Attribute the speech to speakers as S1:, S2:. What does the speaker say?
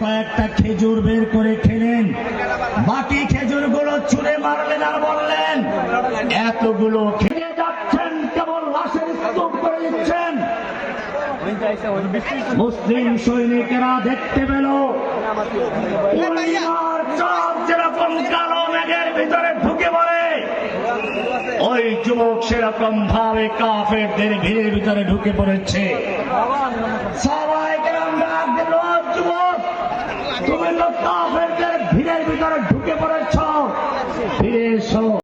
S1: কয়েকটা খেজুর বের করে খেলেন। বাকি খেজুরগুলো ছুঁড়ে মারলেন আর বললেন এতগুলো খেয়ে যাচ্ছেন কেবল লাশের স্তূপ করে দিচ্ছেন। মুসলিম সৈনিকেরা দেখতে পেল যুবক সেরকম ভাবে কাফেরদের ভিড়ের ভিতরে ঢুকে পড়েছে। সবাই গ্রাম ডাক দিল, "ও যুবক তুমি তো কাফেরদের ভিড়ের ভিতরে ঢুকে পড়েছ। ফিরে এসো।